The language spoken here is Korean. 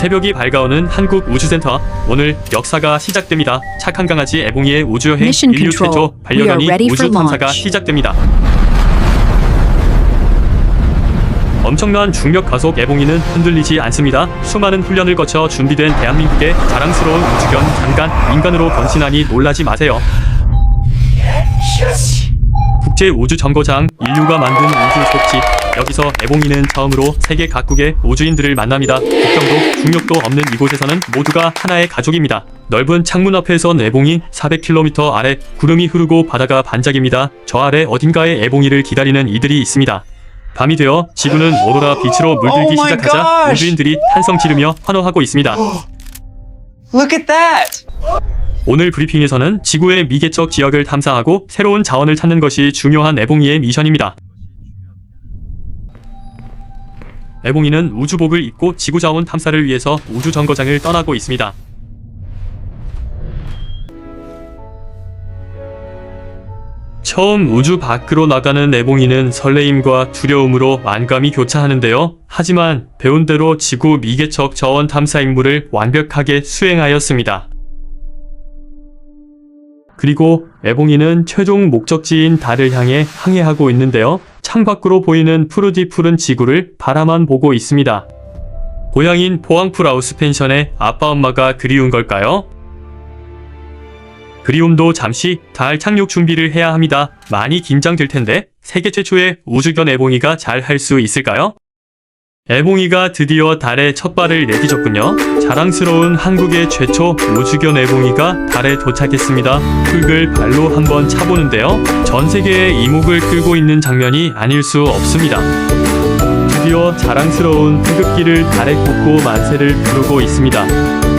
새벽이 밝아오는 한국 우주센터 오늘 역사가 시작됩니다. 착한 강아지 애봉이의 우주여행 인류. 최초 반려견이 우주 탐사가. 시작됩니다. 엄청난 중력 가속 애봉이는 흔들리지 않습니다. 수많은 훈련을 거쳐 준비된 대한민국의 자랑스러운 우주견 잠깐 인간으로 변신하니 놀라지 마세요. 국제 우주 정거장 인류가 만든 우주 속지 여기서 애봉이는 처음으로 세계 각국의 우주인들을 만납니다. 국경도 중력도 없는 이곳에서는 모두가 하나의 가족입니다. 넓은 창문 앞에선 애봉이 400km 아래 구름이 흐르고 바다가 반짝입니다. 저 아래 어딘가에 애봉이를 기다리는 이들이 있습니다. 밤이 되어 지구는 오로라 빛으로 물들기 Oh my 시작하자 gosh! 우주인들이 탄성 지르며 환호하고 있습니다. Look at that! 오늘 브리핑에서는 지구의 미개척 지역을 탐사하고 새로운 자원을 찾는 것이 중요한 애봉이의 미션입니다. 애봉이는 우주복을 입고 지구 자원 탐사를 위해서 우주 정거장을 떠나고 있습니다. 처음 우주 밖으로 나가는 애봉이는 설레임과 두려움으로 만감이 교차하는데요. 하지만 배운 대로 지구 미개척 저원 탐사 임무를 완벽하게 수행하였습니다. 그리고 애봉이는 최종 목적지인 달을 향해 항해하고 있는데요. 창밖으로 보이는 푸르디 푸른 지구를 바라만 보고 있습니다. 고향인 포항풀하우스 펜션에 아빠 엄마가 그리운 걸까요? 그리움도 잠시 달 착륙 준비를 해야 합니다. 많이 긴장될 텐데 세계 최초의 우주견 애봉이가 잘 할 수 있을까요? 애봉이가 드디어 달에 첫 발을 내디뎠군요. 자랑스러운 한국의 최초 우주견 애봉이가 달에 도착했습니다. 흙을 발로 한번 차보는데요. 전 세계의 이목을 끌고 있는 장면이 아닐 수 없습니다. 드디어 자랑스러운 태극기를 달에 꽂고 만세를 부르고 있습니다.